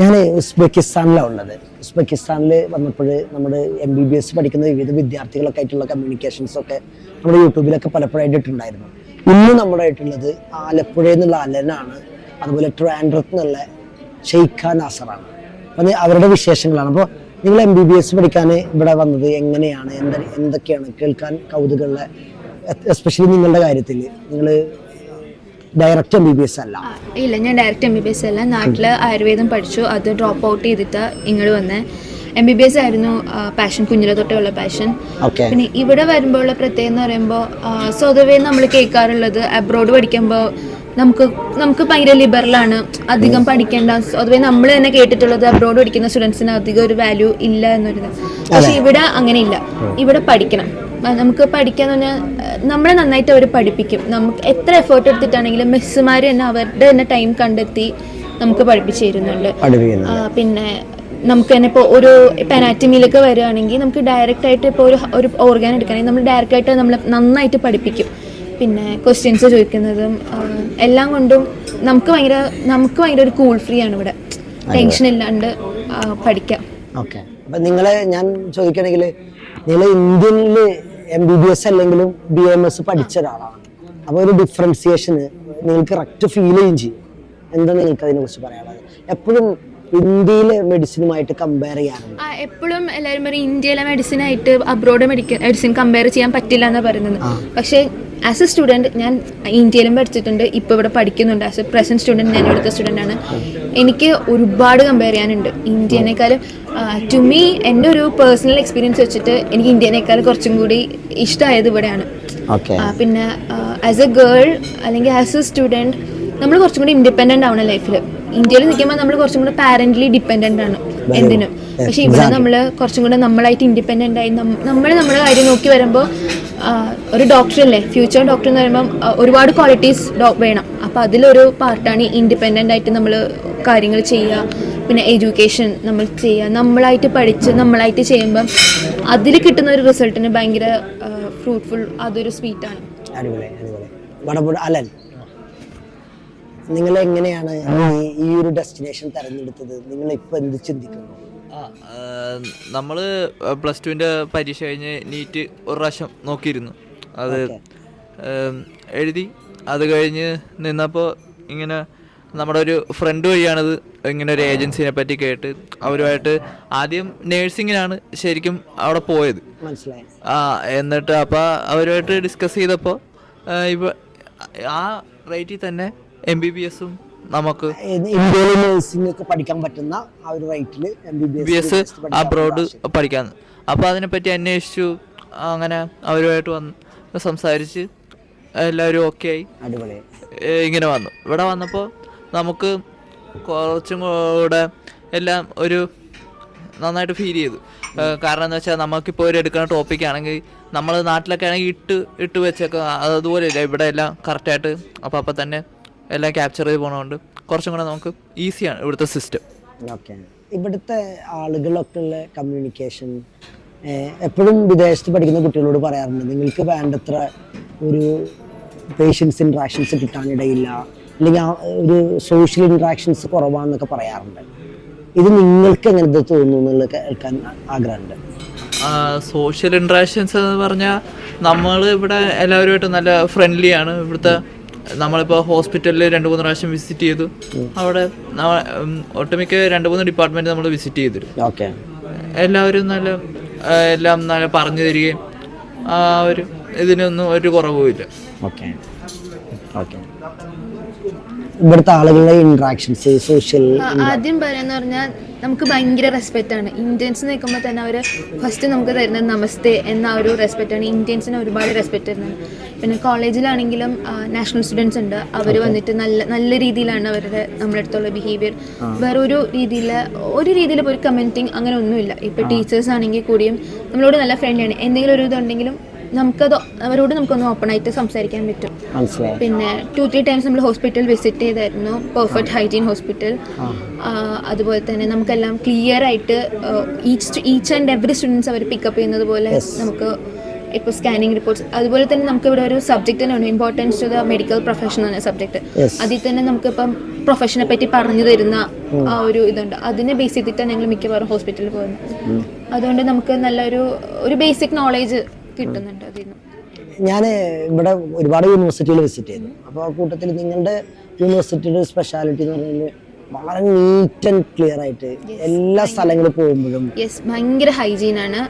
ഞാൻ ഉസ്ബെക്കിസ്ഥാനിലാണ് ഉള്ളത്. ഉസ്ബെക്കിസ്ഥാനിൽ വന്നപ്പോൾ നമ്മുടെ എം ബി ബി എസ് പഠിക്കുന്ന വിവിധ വിദ്യാർത്ഥികളൊക്കെ ആയിട്ടുള്ള കമ്മ്യൂണിക്കേഷൻസ് ഒക്കെ നമ്മുടെ യൂട്യൂബിലൊക്കെ പലപ്പോഴായിട്ട് ഇട്ടിട്ടുണ്ടായിരുന്നു ഇന്ന് നമ്മുടെ ആയിട്ടുള്ളത് ആലപ്പുഴയിൽ നിന്നുള്ള അലനാണ് അതുപോലെ ട്രാൻഡ്രത്ത് നിന്നുള്ള ഷെയ്ഖ നാസറാണ്. അപ്പം അവരുടെ വിശേഷങ്ങളാണ്. അപ്പോൾ നിങ്ങൾ എം ബി ബി എസ് പഠിക്കാൻ ഇവിടെ വന്നത് എങ്ങനെയാണ്? എന്താ എന്തൊക്കെയാണ്? കേൾക്കാൻ കൗതുകമുള്ള എസ്പെഷ്യലി നിങ്ങളുടെ കാര്യത്തിൽ നിങ്ങൾ direct M B B S അല്ല. ഇല്ല ഞാൻ direct M B B S അല്ല. നാട്ടിൽ ആയുർവേദം പഠിച്ചു. അത് ഡ്രോപ്പ് ഔട്ട് ചെയ്തിട്ട് ഇങ്ങോട്ട് വന്നേ. എം ബി ബി എസ് ആയിരുന്നു പാഷൻ കുഞ്ഞിലെ തൊട്ടേ ഉള്ള പാഷൻ പിന്നെ ഇവിടെ വരുമ്പോൾ ഉള്ള പ്രത്യേകത എന്ന് പറയുമ്പോൾ സ്വതവേ നമ്മൾ കേൾക്കാറുള്ളത് അബ്രോഡ് പഠിക്കുമ്പോൾ നമുക്ക് നമുക്ക് ഭയങ്കര ലിബറലാണ് അധികം പഠിക്കേണ്ട. സ്വതവേ നമ്മൾ തന്നെ കേട്ടിട്ടുള്ളത് അബ്രോഡ് പഠിക്കുന്ന സ്റ്റുഡൻസിന് അധികം ഒരു വാല്യൂ ഇല്ല എന്നൊരു. പക്ഷെ ഇവിടെ അങ്ങനെയില്ല ഇവിടെ പഠിക്കണം. നമുക്ക് പഠിക്കാന്ന് പറഞ്ഞാൽ നമ്മളെ നന്നായിട്ട് അവർ പഠിപ്പിക്കും. നമുക്ക് എത്ര എഫേർട്ട് എടുത്തിട്ടാണെങ്കിലും മിസ്സുമാർ തന്നെ അവരുടെ തന്നെ ടൈം കണ്ടെത്തി നമുക്ക് പഠിപ്പിച്ചു തരുന്നുണ്ട്. പിന്നെ നമുക്ക് തന്നെ ഇപ്പോൾ ഒരു ഇപ്പം അനാറ്റമിയിലൊക്കെ വരികയാണെങ്കിൽ നമുക്ക് ഡയറക്റ്റ് ആയിട്ട് ഇപ്പോൾ ഒരു ഒരു ഓർഗാൻ എടുക്കുകയാണെങ്കിൽ നമ്മൾ ഡയറക്റ്റ് ആയിട്ട് നമ്മൾ നന്നായിട്ട് പഠിപ്പിക്കും. പിന്നെ ക്വസ്റ്റ്യൻസ് ചോദിക്കുന്നതും എല്ലാം കൊണ്ടും നമുക്ക് ഭയങ്കര നമുക്ക് ഭയങ്കര ഒരു കൂൾ ഫ്രീ ആണ് ഇവിടെ. ടെൻഷൻ ഇല്ലാണ്ട് പഠിക്കാം. ഓക്കെ അപ്പം നിങ്ങളെ ഞാൻ ചോദിക്കുകയാണെങ്കിൽ നിങ്ങൾ ഇന്ത്യനിൽ എം ബി ബി എസ് അല്ലെങ്കിലും ബി എം എസ് പഠിച്ച ഒരാളാണ്. അപ്പോൾ ഒരു ഡിഫറൻസിയേഷന് നിങ്ങൾക്ക് കറക്റ്റ് ഫീൽ ചെയ്യും ചെയ്യും. എന്താ നിങ്ങൾക്ക് അതിനെക്കുറിച്ച് പറയാനുള്ളത്? എപ്പോഴും ഇന്ത്യയിലെ മെഡിസിനുമായിട്ട് കമ്പയർ ചെയ്യാറുണ്ട്? എപ്പോഴും എല്ലാവരും പറയും ഇന്ത്യയിലെ മെഡിസിൻ ആയിട്ട് അബ്രോഡ് മെഡിക്കൽ മെഡിസിൻ കമ്പയർ ചെയ്യാൻ പറ്റില്ല എന്നാണ് പറയുന്നത്. പക്ഷേ ആസ് എ സ്റ്റുഡന്റ് ഞാൻ ഇന്ത്യയിലും പഠിച്ചിട്ടുണ്ട് ഇപ്പോൾ ഇവിടെ പഠിക്കുന്നുണ്ട്. ആസ് എ പ്രസന്റ് സ്റ്റുഡന്റ് ഞാൻ ഇവിടുത്തെ സ്റ്റുഡന്റ് ആണ്. എനിക്ക് ഒരുപാട് കമ്പയർ ചെയ്യാനുണ്ട്. ഇന്ത്യനേക്കാളും ടു മീ എന്റെ ഒരു പേഴ്സണൽ എക്സ്പീരിയൻസ് വെച്ചിട്ട് എനിക്ക് ഇന്ത്യനേക്കാൾ കുറച്ചും കൂടി ഇഷ്ടമായത് ഇവിടെയാണ്. പിന്നെ ആസ് എ ഗേൾ അല്ലെങ്കിൽ ആസ് എ സ്റ്റുഡന്റ് നമ്മൾ കുറച്ചും കൂടി ഇൻഡിപെൻഡന്റ് ആവണം ലൈഫിൽ ഇന്ത്യയിൽ നിൽക്കുമ്പോൾ നമ്മൾ കുറച്ചും കൂടി പാരന്റലി ഡിപ്പെൻഡന്റ് ആണ് എന്തിനും. പക്ഷെ ഇവിടെ നമ്മൾ കുറച്ചും കൂടെ നമ്മളായിട്ട് ഇൻഡിപെൻഡന്റ് ആയി നമ്മൾ നമ്മുടെ കാര്യം നോക്കി വരുമ്പോൾ ഒരു ഡോക്ടർ അല്ലേ? ഫ്യൂച്ചർ ഡോക്ടർ എന്ന് പറയുമ്പോൾ ഒരുപാട് ക്വാളിറ്റീസ് വേണം. അപ്പോൾ അതിലൊരു പാർട്ടാണ് ഇൻഡിപെൻഡന്റ് ആയിട്ട് നമ്മൾ കാര്യങ്ങൾ ചെയ്യുക. പിന്നെ എഡ്യൂക്കേഷൻ നമ്മൾ ചെയ്യുക നമ്മളായിട്ട് പഠിച്ച് നമ്മളായിട്ട് ചെയ്യുമ്പം അതിൽ കിട്ടുന്ന ഒരു റിസൾട്ടിന് ഭയങ്കര ഫ്രൂട്ട്ഫുൾ അതൊരു സ്വീറ്റാണ് അടിപൊളി അടിപൊളി. വടപുഴ അലൻ നിങ്ങൾ എങ്ങനെയാണ് ഈ- ഒരു ഡെസ്റ്റിനേഷൻ തിരഞ്ഞെടുത്തത്? നിങ്ങൾ ഇപ്പൊ എന്ത് ചിന്തിക്കുന്നു? നമ്മൾ പ്ലസ് ടുവിന്റെ പരീക്ഷ കഴിഞ്ഞ് നീറ്റ് ഒരു പ്രാവശ്യം നോക്കിയിരുന്നു. അത് എഴുതി. അത് കഴിഞ്ഞ് നിന്നപ്പോൾ ഇങ്ങനെ നമ്മുടെ ഒരു ഫ്രണ്ട് വഴിയാണിത് ഇങ്ങനെ ഒരു ഏജൻസിനെ പറ്റി കേട്ട് അവരുമായിട്ട് ആദ്യം നേഴ്സിങ്ങിനാണ് ശരിക്കും അവിടെ പോയത്. ആ എന്നിട്ട് അപ്പോൾ അവരുമായിട്ട് ഡിസ്കസ് ചെയ്തപ്പോൾ ഇപ്പൊ ആ റേറ്റിൽ തന്നെ എം ബി ബി എസും നമുക്ക് നഴ്സിംഗ് ഒക്കെ പഠിക്കാൻ പറ്റുന്ന ആ ഒരു റേറ്റിൽ M B B S abroad പഠിക്കാൻ അപ്പോൾ അതിനെപ്പറ്റി അന്വേഷിച്ചു. അങ്ങനെ അവരുമായിട്ട് വന്ന് സംസാരിച്ച് എല്ലാവരും ഓക്കെ ആയി. ഇങ്ങനെ വന്നു. ഇവിടെ വന്നപ്പോൾ നമുക്ക് കുറച്ചും കൂടെ എല്ലാം ഒരു നന്നായിട്ട് ഫീൽ ചെയ്തു. കാരണം എന്ന് വെച്ചാൽ നമുക്കിപ്പോൾ ഒരു എടുക്കുന്ന ടോപ്പിക് ആണെങ്കിൽ നമ്മൾ നാട്ടിലൊക്കെ ആണെങ്കിൽ ഇട്ട് ഇട്ട് വെച്ചൊക്കെ അതുപോലെ ഇല്ല? ഇവിടെ എല്ലാം കറക്റ്റായിട്ട് അപ്പോൾ അപ്പം തന്നെ എല്ലാം ക്യാപ്ചർ ചെയ്ത് പോകണതുകൊണ്ട് കുറച്ചും കൂടെ നമുക്ക് ഈസിയാണ് ഇവിടുത്തെ സിസ്റ്റം ഇവിടുത്തെ ആളുകളൊക്കെ ഉള്ള കമ്മ്യൂണിക്കേഷൻ എപ്പോഴും വിദേശത്ത് പഠിക്കുന്ന കുട്ടികളോട് പറയാറുണ്ട് നിങ്ങൾക്ക് വേണ്ടത്ര ഒരു പേഷ്യൻസ് ഇൻട്രാക്ഷൻസ് കിട്ടാനിടയില്ല. അല്ലെങ്കിൽ ആ ഒരു സോഷ്യൽ ഇൻട്രാക്ഷൻസ് കുറവാണെന്നൊക്കെ പറയാറുണ്ട്. ഇത് നിങ്ങൾക്ക് എങ്ങനെ ഇത് തോന്നുന്നു എന്നുള്ളത് കേൾക്കാൻ ആഗ്രഹമുണ്ട്. സോഷ്യൽ ഇൻട്രാക്ഷൻസ് എന്ന് പറഞ്ഞാൽ നമ്മൾ ഇവിടെ എല്ലാവരുമായിട്ട് നല്ല ഫ്രണ്ട്ലിയാണ് ഇവിടുത്തെ നമ്മളിപ്പോൾ ഹോസ്പിറ്റലിൽ രണ്ട് മൂന്ന് പ്രാവശ്യം വിസിറ്റ് ചെയ്തു. അവിടെ ഒട്ടുമിക്ക രണ്ട് മൂന്ന് ഡിപ്പാർട്ട്മെന്റ് നമ്മൾ വിസിറ്റ് ചെയ്തിരുന്നു. ഓക്കെ. എല്ലാവരും നല്ല എല്ലാം നല്ല പറഞ്ഞു തരികയും ആ ഒരു ഇതിനൊന്നും ഒരു കുറവുമില്ല. ഓക്കെ. ഓക്കെ. ഇവിടുത്തെ ആളുകളുടെ ഇൻട്രാക്ഷൻസ് സോഷ്യൽ ആദ്യം പറയാന്ന് പറഞ്ഞാൽ നമുക്ക് ഭയങ്കര റെസ്പെക്റ്റ് ആണ്. ഇന്ത്യൻസ് നിൽക്കുമ്പോൾ തന്നെ അവർ ഫസ്റ്റ് നമുക്ക് തരുന്നത് നമസ്തേ എന്ന ഒരു റെസ്പെക്റ്റ് ആണ്. ഇന്ത്യൻസിന് ഒരുപാട് റെസ്പെക്റ്റ് തരുന്നത് പിന്നെ കോളേജിലാണെങ്കിലും നാഷണൽ സ്റ്റുഡൻസ് ഉണ്ട്. അവർ വന്നിട്ട് നല്ല നല്ല രീതിയിലാണ് അവരുടെ നമ്മുടെ അടുത്തുള്ള ബിഹേവിയർ വേറെ ഒരു രീതിയിൽ ഒരു രീതിയിൽ ഒരു കമന്റിങ് അങ്ങനെ ഒന്നുമില്ല. ഇപ്പോൾ ടീച്ചേഴ്സ് ആണെങ്കിൽ കൂടിയും നമ്മളോട് നല്ല ഫ്രണ്ട്ലിയാണ് എന്തെങ്കിലും ഒരു ഇതുണ്ടെങ്കിലും നമുക്കത് അവരോട് നമുക്കൊന്ന് ഓപ്പൺ ആയിട്ട് സംസാരിക്കാൻ പറ്റും. പിന്നെ ടു ത്രീ ടൈംസ് നമ്മൾ ഹോസ്പിറ്റൽ വിസിറ്റ് ചെയ്തായിരുന്നു. പെർഫെക്റ്റ് ഹൈജീൻ ഹോസ്പിറ്റൽ അതുപോലെ തന്നെ നമുക്കെല്ലാം ക്ലിയർ ആയിട്ട് each each and every students our pickup ചെയ്യുന്നത് പോലെ നമുക്ക് ഇപ്പോൾ സ്കാനിങ് റിപ്പോർട്ട്സ് അതുപോലെ തന്നെ നമുക്ക് ഇവിടെ ഒരു സബ്ജക്റ്റ് തന്നെ ഉണ്ട്. Importance to the medical profession എന്ന സബ്ജക്ട് അതിൽ തന്നെ നമുക്കിപ്പം പ്രൊഫഷനെ പറ്റി പറഞ്ഞു തരുന്ന ആ ഒരു ഇതുണ്ട്. അതിനെ ബേസ് ചെയ്തിട്ടാണ് ഞങ്ങൾ മിക്കവാറും ഹോസ്പിറ്റലിൽ പോകുന്നത്. അതുകൊണ്ട് നമുക്ക് നല്ലൊരു ഒരു ബേസിക് നോളേജ് കിട്ടുന്നുണ്ട് അതിൽ നിന്ന് ഞാൻ ഇവിടെ ഒരുപാട് യൂണിവേഴ്സിറ്റികൾ വിസിറ്റ് ചെയ്തു. അപ്പോൾ ആ കൂട്ടത്തിൽ നിങ്ങളുടെ യൂണിവേഴ്സിറ്റിയുടെ സ്പെഷ്യാലിറ്റി എന്ന് പറഞ്ഞാൽ വളരെ നീറ്റ് ആൻഡ് ക്ലിയർ ആയിട്ട് എല്ലാ സ്ഥലങ്ങളിൽ പോകുമ്പോഴും യെസ് ഭയങ്കര ഹൈജീൻ ആണ്.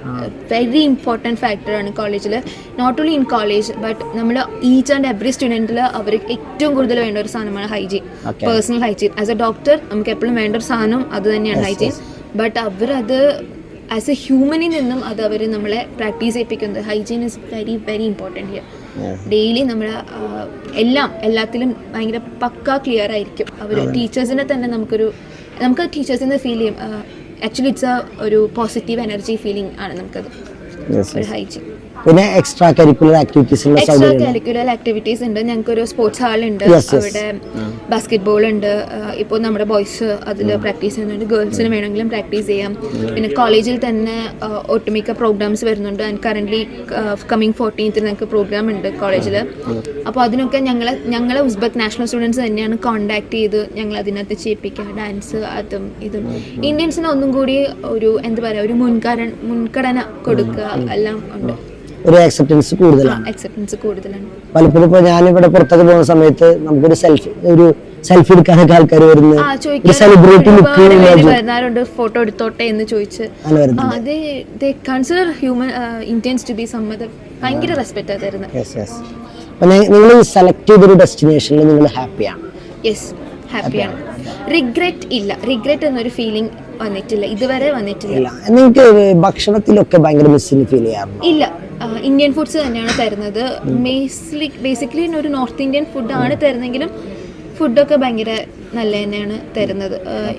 വെരി ഇമ്പോർട്ടന്റ് ഫാക്ടറാണ് കോളേജിൽ not only in college but നമ്മൾ ഈച്ച് ആൻഡ് എവറി സ്റ്റുഡന്റിൽ അവർക്ക് ഏറ്റവും കൂടുതൽ വേണ്ട ഒരു സാധനമാണ് hygiene personal hygiene as a doctor നമുക്ക് എപ്പോഴും വേണ്ട ഒരു സാധനം അത് തന്നെയാണ് ഹൈജീൻ ബട്ട് അവരത് ആസ് എ ഹ്യൂമനിൽ നിന്നും അത് അവർ നമ്മളെ practice ചെയ്യിപ്പിക്കുന്നത്. Hygiene is very very important here daily നമ്മൾ എല്ലാം എല്ലാത്തിലും ഭയങ്കര പക്ക ക്ലിയർ ആയിരിക്കും. അവർ ടീച്ചേഴ്സിനെ തന്നെ നമുക്കൊരു നമുക്ക് ടീച്ചേഴ്സിനെ ഫീൽ ചെയ്യും. ആക്ച്വലി ഇറ്റ്സ് എ ഒരു പോസിറ്റീവ് എനർജി ഫീലിംഗ് ആണ് നമുക്കത്. ഒരു ഹൈജീൻ പിന്നെ extra curricular activities extra curricular activities ഉണ്ട്. ഞങ്ങൾക്ക് ഒരു സ്പോർട്സ് ഹാൾ ഉണ്ട്. അവിടെ ബാസ്കറ്റ് ബോൾ ഉണ്ട്. ഇപ്പോൾ നമ്മുടെ ബോയ്സ് അതിൽ പ്രാക്ടീസ് ചെയ്യുന്നുണ്ട്. ഗേൾസിന് വേണമെങ്കിലും പ്രാക്ടീസ് ചെയ്യാം. പിന്നെ കോളേജിൽ തന്നെ ഒട്ടുമിക്ക പ്രോഗ്രാംസ് വരുന്നുണ്ട്. ആൻഡ് കറന്റ്ലി കമ്മിങ് ഫോർട്ടീൻത്തിന് ഞങ്ങൾക്ക് പ്രോഗ്രാം ഉണ്ട് കോളേജിൽ അപ്പോൾ അതിനൊക്കെ ഞങ്ങൾ ഞങ്ങളെ ഉസ്ബെക് നാഷണൽ സ്റ്റുഡൻസ് തന്നെയാണ് കോണ്ടാക്ട് ചെയ്ത് ഞങ്ങൾ അതിനകത്ത് ചെയ്യിപ്പിക്കുക. ഡാൻസ് അതും ഇതും. ഇന്ത്യൻസിന് ഒന്നും കൂടി ഒരു എന്താ പറയുക ഒരു മുൻകര മുൻഗണന കൊടുക്കുക. എല്ലാം ഉണ്ട്. ഒരു അക്സെപ്റ്റൻസ് കൂടുതലാണ്. അക്സെപ്റ്റൻസ് കൂടുതലാണ്. പലപ്പോഴും ഇപ്പോൾ ഞാനിവിടെ പുറത്തൊക്കെ പോകുന്ന സമയത്ത് നമുക്കൊരു സെൽഫി ഒരു സെൽഫി എടുക്കാനൊക്കെ ആൾക്കാർ വരുന്നത്. സെലിബ്രിറ്റി ലുക്ക് വരുന്നവരുണ്ട് ഫോട്ടോ എടുത്തോട്ടെ എന്ന് ചോദിച്ച്. Consider human Indians to be സമ്മത് ഭയങ്കര റെസ്പെക്റ്റ് തരുന്നത്. അപ്പം നിങ്ങൾ സെലക്ട് ചെയ്തൊരു ഡെസ്റ്റിനേഷനിൽ നിങ്ങൾ ഹാപ്പിയാണ് യെസ് ഹാപ്പിയാണ് റിഗ്രറ്റ് ഇല്ല. റിഗ്രറ്റ് എന്നൊരു ഫീലിംഗ് വന്നിട്ടില്ല. ഇതുവരെ വന്നിട്ടില്ല. നിങ്ങൾക്ക് ഭക്ഷണത്തിലൊക്കെ ഭയങ്കര മിസ്സിങ് ഫീൽ ചെയ്യാറുണ്ട്? ഇല്ല. ഇന്ത്യൻ ഫുഡ്സ് തന്നെയാണ് തരുന്നത്. മേസ്ലി ബേസിക്കലി ഒരു നോർത്ത് ഇന്ത്യൻ ഫുഡാണ് തരുന്നെങ്കിലും ഫുഡൊക്കെ ഭയങ്കര നല്ല തന്നെയാണ് തരുന്നത്.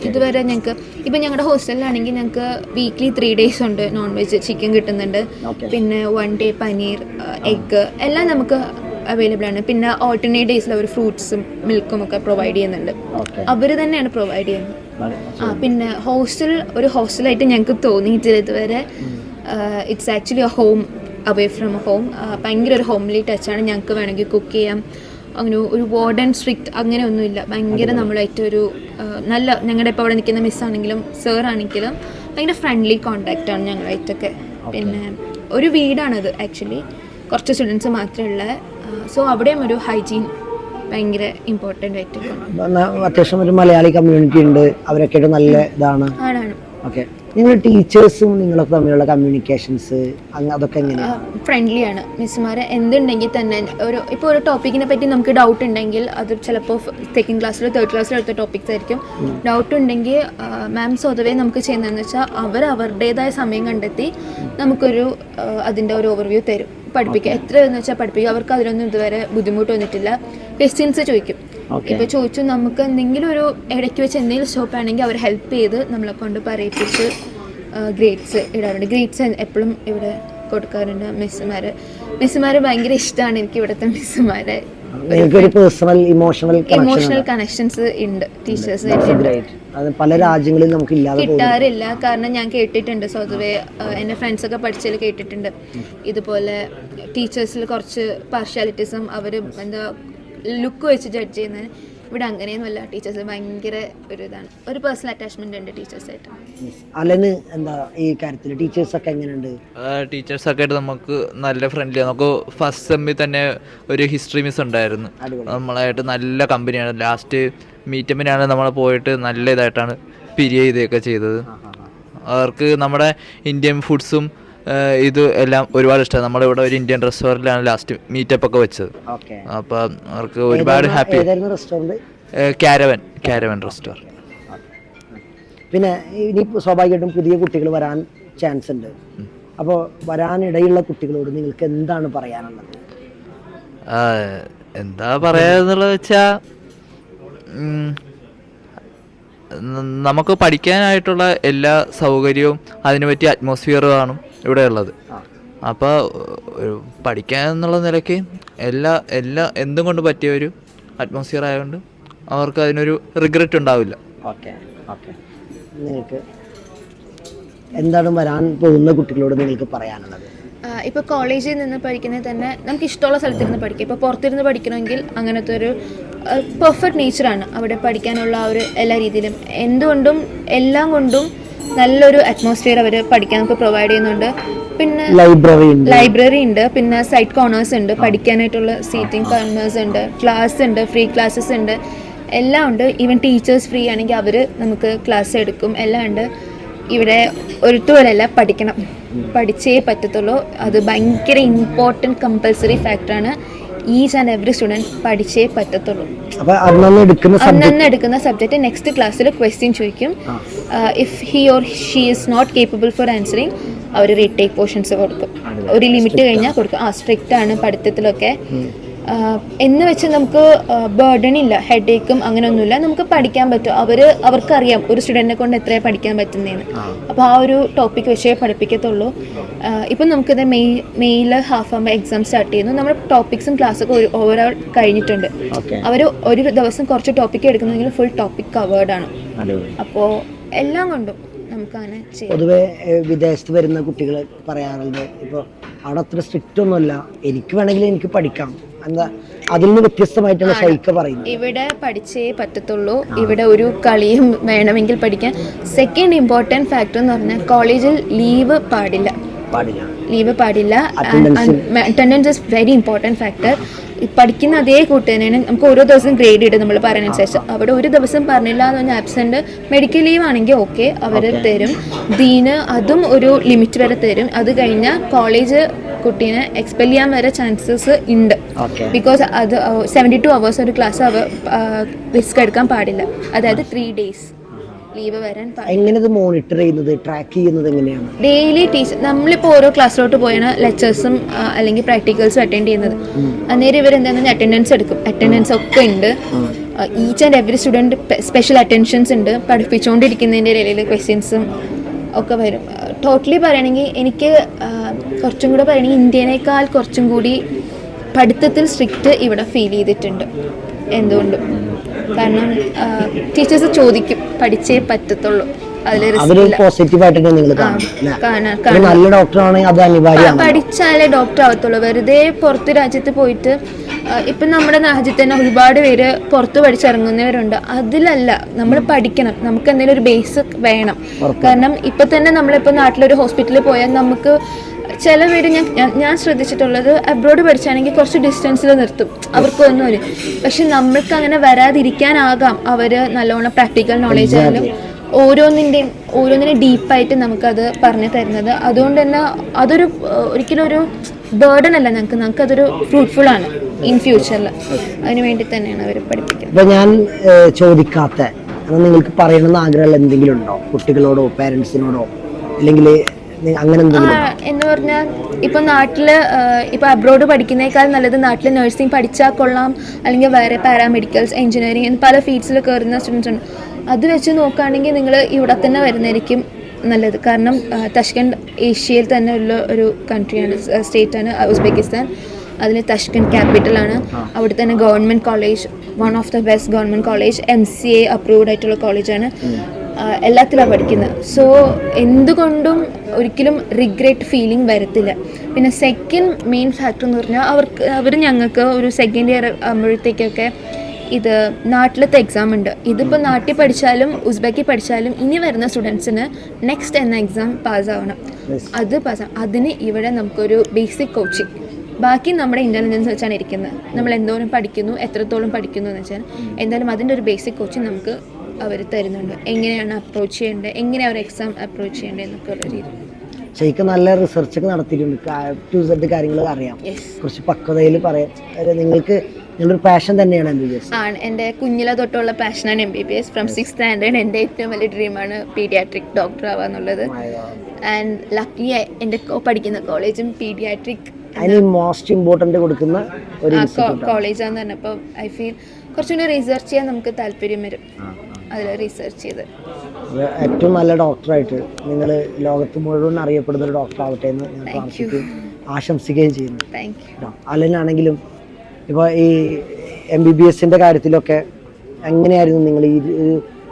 ഇതുവരെ ഞങ്ങൾക്ക് ഇപ്പം ഞങ്ങളുടെ ഹോസ്റ്റലിലാണെങ്കിൽ ഞങ്ങൾക്ക് വീക്ക്ലി ത്രീ ഡേയ്സ് ഉണ്ട് നോൺ വെജ് ചിക്കൻ കിട്ടുന്നുണ്ട് പിന്നെ വൺ ഡേ പനീർ എഗ്ഗ് എല്ലാം നമുക്ക് അവൈലബിൾ ആണ്. പിന്നെ ഓൾട്ടർനേറ്റ് ഡേയ്സിൽ അവർ ഫ്രൂട്ട്സും മിൽക്കും ഒക്കെ പ്രൊവൈഡ് ചെയ്യുന്നുണ്ട്. അവർ തന്നെയാണ് പ്രൊവൈഡ് ചെയ്യുന്നത്. ആ പിന്നെ ഹോസ്റ്റൽ ഒരു ഹോസ്റ്റലായിട്ട് ഞങ്ങൾക്ക് തോന്നിയിട്ടില്ല ഇതുവരെ. It's actually a home away from home ഭയങ്കര ഒരു ഹോംലി ടച്ചാണ് ഞങ്ങൾക്ക് വേണമെങ്കിൽ കുക്ക് ചെയ്യാം. അങ്ങനെ ഒരു വാർഡൻ സ്ട്രിക്റ്റ് അങ്ങനെയൊന്നുമില്ല ഭയങ്കര നമ്മളായിട്ട് ഒരു നല്ല ഞങ്ങളുടെ ഇപ്പോൾ അവിടെ നിൽക്കുന്ന മിസ്സാണെങ്കിലും സർ ആണെങ്കിലും ഭയങ്കര ഫ്രണ്ട്ലി കോണ്ടാക്റ്റ് ആണ് ഞങ്ങളായിട്ടൊക്കെ. പിന്നെ ഒരു വീടാണത് ആക്ച്വലി കുറച്ച് സ്റ്റുഡൻസ് മാത്രമേ ഉള്ള. സോ അവിടെയും ഒരു ഹൈജീൻ ഭയങ്കര ഇമ്പോർട്ടന്റ് ആയിട്ട് അത്യാവശ്യം ഒരു മലയാളി കമ്മ്യൂണിറ്റി ഉണ്ട്. അവരൊക്കെ നല്ല ഇതാണ്. ഓക്കെ നിങ്ങൾ ടീച്ചേഴ്സും നിങ്ങളൊക്കെ തമ്മിലുള്ള കമ്മ്യൂണിക്കേഷൻസ് അതൊക്കെ എങ്ങനെയാണ് ഫ്രണ്ട്ലി ആണ്. മിസ്സുമാരെ എന്തുണ്ടെങ്കിൽ തന്നെ ഒരു ഇപ്പോൾ ഒരു ടോപ്പിക്കിനെ പറ്റി നമുക്ക് ഡൗട്ട് ഉണ്ടെങ്കിൽ അത് ചിലപ്പോൾ സെക്കൻഡ് ക്ലാസ്സിലോ തേർഡ് ക്ലാസ്സിലോ എടുത്ത ടോപ്പിക്സ് ആയിരിക്കും. ഡൗട്ട് ഉണ്ടെങ്കിൽ മാം സ്വതവേ നമുക്ക് ചെയ്യുന്നതെന്ന് വെച്ചാൽ അവർ അവരുടേതായ സമയം കണ്ടെത്തി നമുക്കൊരു അതിന്റെ അതിന്റെ ഒരു ഓവർവ്യൂ തരും. പഠിപ്പിക്കുക. എത്ര എന്ന് വെച്ചാൽ പഠിപ്പിക്കുക. അവർക്ക് അതിലൊന്നും ഇതുവരെ ബുദ്ധിമുട്ട് വന്നിട്ടില്ല. ക്വസ്റ്റ്യൻസ് ചോദിക്കും. ഇപ്പൊ ചോദിച്ചു നമുക്ക് എന്തെങ്കിലും ഒരു ഇടയ്ക്ക് വെച്ച് എന്തെങ്കിലും സ്റ്റോപ്പ് ആണെങ്കിൽ അവർ ഹെൽപ്പ് ചെയ്ത് നമ്മളെ കൊണ്ട് പറയിപ്പിച്ച് ഗ്രേഡ്സ് ഇടാറുണ്ട്. ഗ്രേഡ്സ് എപ്പോഴും ഇവിടെ കൊടുക്കാറുണ്ട് മിസ്സുമാർ മിസ്സുമാർ ഭയങ്കര ഇഷ്ടമാണ് എനിക്ക് ഇവിടുത്തെ മിസ്സുമാരെ ഒരു പേഴ്സണൽ ഇമോഷണൽ ഇമോഷണൽ കണക്ഷൻസ് ഉണ്ട്? ടീച്ചേഴ്സ് അത് പല രാജ്യങ്ങളിൽ നമുക്ക് ഇല്ലാതെ കിട്ടാറില്ല. കാരണം ഞാൻ കേട്ടിട്ടുണ്ട്. സ്വതവേ എന്റെ ഫ്രണ്ട്സ് ഒക്കെ പഠിച്ചതിൽ കേട്ടിട്ടുണ്ട്. ഇതുപോലെ ടീച്ചേഴ്സിൽ കുറച്ച് പാർഷ്യാലിറ്റിസം അവർ എന്താ ലുക്ക് വെച്ച് ജഡ്ജ് ചെയ്യുന്നത്. ഇവിടെ അങ്ങനെയൊന്നുമല്ല ടീച്ചേഴ്സ് ഭയങ്കര ഒരു ഇതാണ്. ഒരു പേഴ്സണൽ അറ്റാച്ച്മെന്റ് ഉണ്ട് ടീച്ചേഴ്സായിട്ട് അലന് എന്താ ഈ കാര്യത്തിൽ ടീച്ചേഴ്സൊക്കെ എങ്ങനെയുണ്ട്? ടീച്ചേഴ്സൊക്കെ ആയിട്ട് നമുക്ക് നല്ല ഫ്രണ്ട്ലി നമുക്ക് ഫസ്റ്റ് സെമ്മിൽ തന്നെ ഒരു ഹിസ്റ്ററി മിസ് ഉണ്ടായിരുന്നു. നമ്മളായിട്ട് നല്ല കമ്പനിയാണ് ലാസ്റ്റ് മീറ്റപ്പിനാണ് നമ്മൾ പോയിട്ട് നല്ല ഇതായിട്ടാണ് പിരിയ ഇതൊക്കെ ചെയ്തത്. അവർക്ക് നമ്മുടെ ഇന്ത്യൻ ഫുഡ്സും ഇത് എല്ലാം ഒരുപാട് ഇഷ്ടമാണ് നമ്മളിവിടെ ഒരു ഇന്ത്യൻ റെസ്റ്റോറന്റിലാണ് ലാസ്റ്റ് മീറ്റപ്പ് ഒക്കെ വെച്ചത്. അപ്പൊ അവർക്ക് ഒരുപാട് ഹാപ്പി കാരവൻ കാരവൻ റെസ്റ്റോറന്റ് പിന്നെ ഇനി സ്വാഭാവികമായിട്ടും പുതിയ കുട്ടികൾ വരാൻ ചാൻസ് ഉണ്ട്. അപ്പോൾ വരാനിടയുള്ള കുട്ടികളോട് നിങ്ങൾക്ക് എന്താണ് പറയാനുള്ളത്? എന്താ പറയാന്നുള്ളത് വെച്ചാ നമുക്ക് പഠിക്കാനായിട്ടുള്ള എല്ലാ സൗകര്യവും അതിനു പറ്റിയ അറ്റ്മോസ്ഫിയർ കാണും. ഇവിടെ ഉള്ളത് അപ്പോൾ പഠിക്കാൻ എന്നുള്ള നിലയ്ക്ക് എല്ലാ എല്ലാ എന്തും കൊണ്ട് പറ്റിയ ഒരു അറ്റ്മോസ്ഫിയർ ആയതുകൊണ്ട് അവർക്ക് അതിനൊരു റിഗ്രറ്റ് ഉണ്ടാവില്ല. Okay okay. നിങ്ങൾക്ക് എന്താണ് വരാൻ പോകുന്ന കുട്ടികളോട് നിങ്ങൾക്ക് പറയാനുള്ളത്? ഇപ്പോൾ കോളേജിൽ നിന്ന് പഠിക്കുന്നത് തന്നെ നമുക്ക് ഇഷ്ടമുള്ള സ്ഥലത്തിരുന്ന് പഠിക്കാം. ഇപ്പോൾ പുറത്തിരുന്ന് പഠിക്കണമെങ്കിൽ അങ്ങനത്തെ ഒരു പെർഫെക്റ്റ് നേച്ചറാണ് അവിടെ പഠിക്കാനുള്ള ആ ഒരു എല്ലാ രീതിയിലും. എന്തുകൊണ്ടും എല്ലാം കൊണ്ടും നല്ലൊരു അറ്റ്മോസ്ഫിയർ അവർ പഠിക്കാൻ നമുക്ക് പ്രൊവൈഡ് ചെയ്യുന്നുണ്ട്. പിന്നെ ലൈബ്രറി ഉണ്ട്. ലൈബ്രറി ഉണ്ട്. പിന്നെ സൈഡ് കോർണേഴ്സ് ഉണ്ട്. പഠിക്കാനായിട്ടുള്ള സീറ്റിംഗ് കോർണേഴ്സ് ഉണ്ട്. ക്ലാസ് ഉണ്ട്. ഫ്രീ ക്ലാസ്സസ് ഉണ്ട്. എല്ലാം ഉണ്ട്. ഈവൻ ടീച്ചേഴ്സ് ഫ്രീ ആണെങ്കിൽ അവർ നമുക്ക് ക്ലാസ് എടുക്കും. എല്ലാം ഉണ്ട്. ഇവിടെ ഒരുത്തുപോലെയല്ല പഠിക്കണം. പഠിച്ചേ പറ്റത്തുള്ളൂ. അത് ഭയങ്കര ഇമ്പോർട്ടന്റ് കമ്പൽസറി ഫാക്ടറാണ് ഈച്ച് ആൻഡ് എവറി സ്റ്റുഡന്റ് പഠിച്ചേ പറ്റത്തുള്ളൂ. അന്നന്ന് എടുക്കുന്ന സബ്ജക്റ്റ് നെക്സ്റ്റ് ക്ലാസ്സിൽ ക്വസ്റ്റ്യൻ ചോദിക്കും. If he or she is not capable for answering our retake portions കൊടുക്കും. ഒരു ലിമിറ്റ് കഴിഞ്ഞാൽ കൊടുക്കും. ആ സ്ട്രിക്റ്റ് ആണ് പഠിത്തത്തിലൊക്കെ എന്ന് വെച്ച് നമുക്ക് ബേർഡൺ ഇല്ല ഹെഡേക്കും അങ്ങനെയൊന്നുമില്ല. നമുക്ക് പഠിക്കാൻ പറ്റും. അവർ അവർക്കറിയാം ഒരു സ്റ്റുഡന്റിനെ കൊണ്ട് എത്രയാണ് പഠിക്കാൻ പറ്റുന്നതെന്ന് അപ്പോൾ ആ ഒരു ടോപ്പിക് വെച്ചേ പഠിപ്പിക്കത്തുള്ളൂ. ഇപ്പം നമുക്കിത് മെയ് മെയ്യിൽ ഹാഫ് ആകുമ്പോൾ എക്സാം സ്റ്റാർട്ട് ചെയ്യുന്നു. നമ്മുടെ ടോപ്പിക്സും ക്ലാസ്സൊക്കെ ഒരു ഓവറോൾ കഴിഞ്ഞിട്ടുണ്ട്. അവർ ഒരു ദിവസം കുറച്ച് ടോപ്പിക് എടുക്കുന്നെങ്കിൽ ഫുൾ ടോപ്പിക് കവേർഡ് ആണ്. അപ്പോൾ എല്ലാം കൊണ്ടും നമുക്ക് അങ്ങനെ ചെയ്യാം. പൊതുവെ വിദേശത്ത് വരുന്ന കുട്ടികൾ പറയാറുണ്ട് ഇപ്പോൾ അവിടെ അത്ര സ്ട്രിക്റ്റ് ഒന്നുമല്ല. എനിക്ക് വേണമെങ്കിൽ എനിക്ക് പഠിക്കാം. എന്താ അതിൽ നിന്ന് വ്യത്യസ്തമായിട്ടാണ് ഷൈക്ക പറയുന്നത്. ഇവിടെ പഠിച്ചേ പറ്റത്തുള്ളൂ. ഇവിടെ ഒരു കളിയും വേണമെങ്കിൽ പഠിക്കാൻ സെക്കൻഡ് ഇമ്പോർട്ടന്റ് ഫാക്ടർ എന്ന് പറഞ്ഞാൽ കോളേജിൽ ലീവ് പാടില്ല. പാടില്ല. ലീവ് പാടില്ല. Attendance is very important factor പഠിക്കുന്ന അതേ കൂട്ടുതന്നെയാണ് നമുക്ക് ഓരോ ദിവസം ഗ്രേഡ് ഇടും നമ്മൾ പറയുന്നതിനനുസരിച്ച് അവിടെ ഒരു ദിവസം പറഞ്ഞില്ല എന്ന് പറഞ്ഞാൽ ആബ്സെന്റ് മെഡിക്കൽ ലീവ് ആണെങ്കിൽ ഓക്കെ അവർ തരും. ദീന് അതും ഒരു ലിമിറ്റ് വരെ തരും. അത് കഴിഞ്ഞാൽ കോളേജ് കുട്ടീനെ എക്സ്പെൽ ചെയ്യാൻ വരെ ചാൻസസ് ഉണ്ട്. ബിക്കോസ് അത് സെവന്റി ടു അവേഴ്സ് ഒരു ക്ലാസ് അവർ റിസ്ക് എടുക്കാൻ പാടില്ല. അതായത് ത്രീ ഡേയ്സ് ലീവ് വരാൻ എങ്ങനെ ഇത് മോണിറ്റർ ചെയ്യുന്നത് ട്രാക്ക് ചെയ്യുന്നത് എങ്ങനെയാണ്? ഡെയിലി ടീച്ചർ നമ്മളിപ്പോൾ ഓരോ ക്ലാസ്സിലോട്ട് പോയാണ് ലെക്ചേഴ്സും അല്ലെങ്കിൽ പ്രാക്ടിക്കൽസും അറ്റൻഡ് ചെയ്യുന്നത്. അന്നേരം ഇവർ എന്താണെന്ന് അറ്റൻഡൻസ് എടുക്കും. അറ്റൻഡൻസ് ഒക്കെ ഉണ്ട്. Each and every student special attentions ഉണ്ട്. പഠിപ്പിച്ചുകൊണ്ടിരിക്കുന്നതിന്റെ ഇടയിൽ ക്വസ്റ്റ്യൻസും ഒക്കെ വരും. ടോട്ടലി പറയുകയാണെങ്കിൽ എനിക്ക് കുറച്ചും കൂടെ പറയുകയാണെങ്കിൽ ഇന്ത്യനേക്കാൾ കുറച്ചും കൂടി പഠിത്തത്തിൽ സ്ട്രിക്റ്റ് ഇവിടെ ഫീൽ ചെയ്തിട്ടുണ്ട്. എന്തുകൊണ്ടും. കാരണം ടീച്ചേഴ്സ് ചോദിക്കും. പഠിച്ചേ പറ്റത്തുള്ളൂ. അതൊരു പോസിറ്റീവ് നിങ്ങൾ നല്ല ഡോക്ടറാണ് അത് അനിവാര്യമാണ് പഠിച്ചാലേ ഡോക്ടർ ആവത്തുള്ളൂ. വെറുതെ പുറത്ത് രാജ്യത്ത് പോയിട്ട് ഇപ്പൊ ഇപ്പം നമ്മുടെ രാജ്യത്ത് തന്നെ ഒരുപാട് പേര് പുറത്ത് പഠിച്ചിറങ്ങുന്നവരുണ്ട്. അതിലല്ല നമ്മൾ പഠിക്കണം. നമുക്ക് എന്തെങ്കിലും ഒരു ബേസ് വേണം. കാരണം ഇപ്പം തന്നെ നമ്മളിപ്പോൾ നാട്ടിലൊരു ഹോസ്പിറ്റലിൽ പോയാൽ നമുക്ക് ചില വീട് ഞാൻ ഞാൻ- ശ്രദ്ധിച്ചിട്ടുള്ളത് അബ്രോഡ് പഠിച്ചാണെങ്കിൽ കുറച്ച് ഡിസ്റ്റൻസിൽ നിർത്തും. അവർക്കൊന്നുമില്ല. പക്ഷെ നമ്മൾക്ക് അങ്ങനെ വരാതിരിക്കാനാകാം. അവർ നല്ലോണം പ്രാക്ടിക്കൽ നോളേജ് ആയാലും ഓരോന്നിന്റെയും ഓരോന്നിനെ ഡീപ്പായിട്ട് നമുക്കത് പറഞ്ഞു തരുന്നത്. അതുകൊണ്ട് തന്നെ അതൊരു ഒരിക്കലും ഒരു ബേർഡൻ അല്ല ഞങ്ങൾക്ക്. ഞങ്ങൾക്ക് അതൊരു ഫ്രൂട്ട്ഫുൾ ആണ് ഇൻ ഫ്യൂച്ചറിൽ അതിന് വേണ്ടി തന്നെയാണ് അവർ പഠിപ്പിക്കുന്നത്. ഇപ്പൊ ഞാൻ ചോദിക്കാത്ത നിങ്ങൾക്ക് പറയണമെന്ന് ആഗ്രഹമുള്ള എന്തെങ്കിലും ഉണ്ടോ? കുട്ടികളോടോ പേരൻസിനോടോ അല്ലെങ്കിൽ അങ്ങനെ എന്ന് പറഞ്ഞാൽ ഇപ്പൊ നാട്ടിൽ ഇപ്പൊ അബ്രോഡ് പഠിക്കുന്നേക്കാൾ നല്ലത് നാട്ടിൽ നഴ്സിംഗ് പഠിച്ചാൽ കൊള്ളാം അല്ലെങ്കിൽ വേറെ പാരാമെഡിക്കൽസ് എഞ്ചിനീയറിംഗ് എന്ന് പല ഫീൽഡ്സിൽ കയറുന്ന സ്റ്റുഡൻസ് ഉണ്ട്. അത് വെച്ച് നോക്കുകയാണെങ്കിൽ നിങ്ങൾ ഇവിടെ തന്നെ വരുന്നതായിരിക്കും നല്ലത്. കാരണം തഷ്കണ്ട് ഏഷ്യയിൽ തന്നെ ഉള്ള ഒരു കൺട്രിയാണ് സ്റ്റേറ്റാണ് ഉസ്ബെക്കിസ്ഥാൻ. അതിൽ തഷ്കണ്ട് ക്യാപിറ്റലാണ് അവിടെ തന്നെ government college one of the best government college M C A approved ആയിട്ടുള്ള കോളേജാണ് എല്ലാത്തിലാണ് പഠിക്കുന്നത് സോ എന്തുകൊണ്ടും ഒരിക്കലും റിഗ്രറ്റ് ഫീലിംഗ് വരത്തില്ല. പിന്നെ സെക്കൻഡ് മെയിൻ ഫാക്ടർ എന്ന് പറഞ്ഞാൽ അവർക്ക് അവർ ഞങ്ങൾക്ക് ഒരു സെക്കൻഡ് ഇയർ ആകുമ്പോഴത്തേക്കൊക്കെ ഇത് നാട്ടിലത്തെ എക്സാം ഉണ്ട്. ഇതിപ്പോൾ നാട്ടിൽ പഠിച്ചാലും ഉസ്ബെക്കിൽ പഠിച്ചാലും ഇനി വരുന്ന സ്റ്റുഡൻസിന് നെക്സ്റ്റ് എന്ന എക്സാം പാസ്സാവണം അത് പാസ്സാവും അതിന് ഇവിടെ നമുക്കൊരു ബേസിക് കോച്ചിങ് ബാക്കി നമ്മുടെ ഇന്റലിജൻസ് വെച്ചാണ് ഇരിക്കുന്നത് നമ്മൾ എന്തോരം പഠിക്കുന്നു എത്രത്തോളം പഠിക്കുന്നു എന്ന് വെച്ചാൽ എന്തായാലും അതിന്റെ ഒരു ബേസിക് കോച്ചിങ് നമുക്ക് അവർ തരുന്നുണ്ട്. എങ്ങനെയാണ് അപ്രോച്ച് ചെയ്യേണ്ടത്? എങ്ങനെ അവർ എക്സാം അപ്രോച്ച് ചെയ്യേണ്ടത് എന്നൊക്കെ ഉള്ള രീതി. ശരിക്കും നല്ല റിസർച്ച് ഒക്കെ നടത്തിയിട്ടുണ്ട്. ടു സെഡ് കാര്യങ്ങൾ അറിയാം. കുറച്ച് പക്വതയിൽ പറയാം. നിങ്ങൾക്ക് നിങ്ങളൊരു പാഷൻ തന്നെയാണ് എം ബി ബി എസ് ആണ്. എന്റെ കുഞ്ഞിലെ തൊട്ടുള്ള പാഷനാണ് M B B S from six standard എന്റെ ഏറ്റവും വലിയ ഡ്രീമാണ് പീഡിയാട്രിക് ഡോക്ടർ ആവാന്നുള്ളത് ആൻഡ് ലക്കി എന്റെ പഠിക്കുന്ന കോളേജും പീഡിയാട്രിക് അതിന് മോസ്റ്റ് ഇമ്പോർട്ടന്റ് കൊടുക്കുന്ന ഒരു കോളേജാന്ന് പറഞ്ഞപ്പോൾ ഐ ഫീൽ കുറച്ചുകൂടി റിസർച്ച് ചെയ്യാൻ നമുക്ക് താല്പര്യം വരും. അതിൽ റിസർച്ച് ചെയ്ത്. ഏറ്റവും നല്ല ഡോക്ടറായിട്ട് നിങ്ങൾ ലോകത്ത് മുഴുവൻ അറിയപ്പെടുന്ന ഒരു ഡോക്ടർ ആവട്ടെ എന്ന് ഞാൻ പ്രാർത്ഥിക്കുകയും ആശംസിക്കുകയും ചെയ്യുന്നു. അലനാണെങ്കിലും ഇപ്പോൾ ഈ എം ബി ബി എസിന്റെ കാര്യത്തിലൊക്കെ എങ്ങനെയായിരുന്നു നിങ്ങൾ ഈ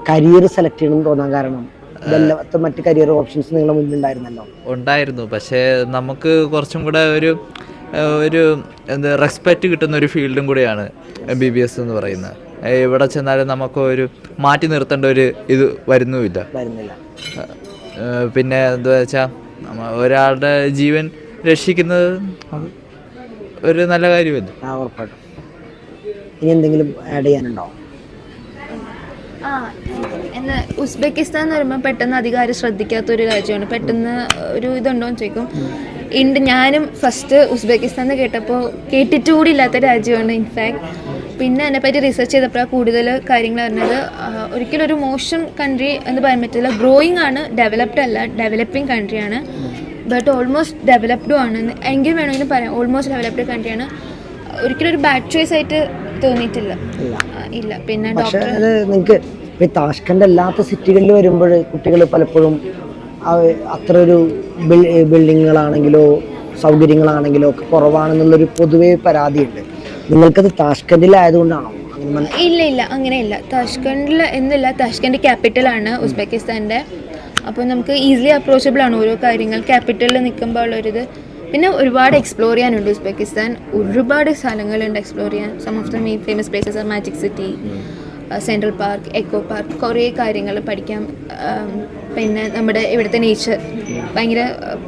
കരിയർ സെലക്ട് ചെയ്യണമെന്ന് തോന്നാൻ കാരണം? ഇതല്ലാത്ത മറ്റ് കരിയർ ഓപ്ഷൻസ് നിങ്ങളുടെ മുന്നിലുണ്ടായിരുന്നല്ലോ. ഉണ്ടായിരുന്നു. പക്ഷേ നമുക്ക് കുറച്ചും കൂടെ ഒരു ഒരു എന്താ റെസ്പെക്റ്റ് കിട്ടുന്ന ഒരു ഫീൽഡും കൂടിയാണ് എം ബി ബി എസ് എന്ന് പറയുന്നത്. എവിടെ ചെന്നാലും നമുക്ക് ഒരു മാറ്റി നിർത്തേണ്ട ഒരു ഇത് വരുന്നുമില്ല. വരുന്നില്ല. പിന്നെ എന്താ വെച്ചാൽ ഒരാളുടെ ജീവൻ രക്ഷിക്കുന്നത് ഒരു നല്ല കാര്യമല്ല? ഇനി എന്തെങ്കിലും ആഡ് ചെയ്യാനുണ്ടോ? ആ എന്ന് ഉസ്ബെക്കിസ്ഥാൻ എന്ന് പറയുമ്പോൾ പെട്ടെന്ന് അധികം ആരും ശ്രദ്ധിക്കാത്ത ഒരു രാജ്യമാണ് പെട്ടെന്ന് ഒരു ഇതുണ്ടോ എന്ന് ചോദിക്കും. ഉണ്ട് ഞാനും ഫസ്റ്റ് ഉസ്ബെക്കിസ്ഥാൻ കേട്ടപ്പോൾ കേട്ടിട്ട് കൂടി ഇല്ലാത്ത രാജ്യമാണ് ഇൻഫാക്ട് പിന്നെ അതിനെപ്പറ്റി റിസർച്ച് ചെയ്തപ്പോഴാണ് കൂടുതൽ കാര്യങ്ങൾ പറഞ്ഞത് ഒരിക്കലും ഒരു മോശം കൺട്രി എന്ന് പറയാൻ പറ്റില്ല. ഗ്രോയിങ് ആണ് ഡെവലപ്ഡ് അല്ല ഡെവലപ്പിംഗ് കൺട്രിയാണ് ബട്ട് ഓൾമോസ്റ്റ് ഡെവലപ്ഡും ആണ്. എങ്കിൽ വേണമെങ്കിലും പറയാം ഓൾമോസ്റ്റ് ഡെവലപ്ഡ് കൺട്രിയാണ് ഒരിക്കലും ഒരു ബാഡ് ചോയ്സ് ആയിട്ട് തോന്നിയിട്ടില്ല. ഇല്ല. പിന്നെ ഡോക്ടർ നിങ്ങൾക്ക് താഷ്കണ്ട് അല്ലാത്ത സിറ്റികളിൽ വരുമ്പോൾ കുട്ടികൾ പലപ്പോഴും അത്ര ഒരു ബിൽഡിങ്ങുകളാണെങ്കിലോ സൗകര്യങ്ങളാണെങ്കിലോ ഒക്കെ കുറവാണെന്നുള്ളൊരു പൊതുവേ പരാതിയുണ്ട്. നിങ്ങൾക്കത് താഷ്കണ്ടിലായതുകൊണ്ടാണോ? ഇല്ല ഇല്ല അങ്ങനെയില്ല. താഷ്കണ്ടിൽ എന്നില്ല താഷ്കണ്ട് ക്യാപിറ്റലാണ് ഉസ്ബെക്കിസ്ഥാന്റെ അപ്പോൾ നമുക്ക് ഈസിലി അപ്രോച്ചബിൾ ആണ് ഓരോ കാര്യങ്ങൾ. ക്യാപിറ്റലിൽ നിൽക്കുമ്പോൾ ഉള്ളൊരിത്. പിന്നെ ഒരുപാട് എക്സ്പ്ലോർ ചെയ്യാനുണ്ട് ഉസ്ബെക്കിസ്ഥാൻ. ഒരുപാട് സ്ഥലങ്ങളുണ്ട് എക്സ്പ്ലോർ ചെയ്യാൻ. Some of the main famous places are magic city central park eco park കുറേ കാര്യങ്ങൾ പഠിക്കാം. പിന്നെ നമ്മുടെ ഇവിടുത്തെ നേച്ചർ ഭയങ്കര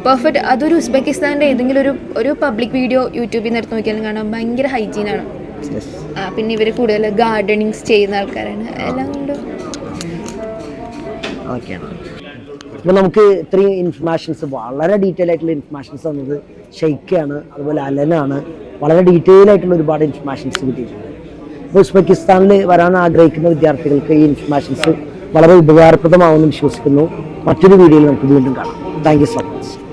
പെർഫെക്റ്റ് അതൊരു ഉസ്ബെക്കിസ്ഥാന്റെ ഏതെങ്കിലും ഒരു ഒരു പബ്ലിക് വീഡിയോ യൂട്യൂബിൽ നിന്ന് എടുത്ത് നോക്കിയാലും കാണാം. ഭയങ്കര ഹൈജീനാണ്. ആ, പിന്നെ ഇവർ കൂടുതൽ ഗാർഡനിങ്സ് ചെയ്യുന്ന ആൾക്കാരാണ്. എല്ലാം കൊണ്ടും ഓക്കെയാണ് അപ്പോൾ നമുക്ക് ഇത്രയും ഇൻഫർമേഷൻസ് വളരെ ഡീറ്റെയിൽ ആയിട്ടുള്ള ഇൻഫർമേഷൻസ് തന്നത് ഷെയ്ക്കാണ് അതുപോലെ അലനാണ്. വളരെ ഡീറ്റെയിൽ ആയിട്ടുള്ള ഒരുപാട് ഇൻഫർമേഷൻസ് കിട്ടിയിട്ടുണ്ട്. അപ്പോൾ ഉസ്ബെക്കിസ്ഥാനിൽ വരാൻ ആഗ്രഹിക്കുന്ന വിദ്യാർത്ഥികൾക്ക് ഈ ഇൻഫർമേഷൻസ് വളരെ ഉപകാരപ്രദമാവുമെന്ന് വിശ്വസിക്കുന്നു. മറ്റൊരു വീഡിയോയിൽ നമുക്ക് വീണ്ടും കാണാം. Thank so much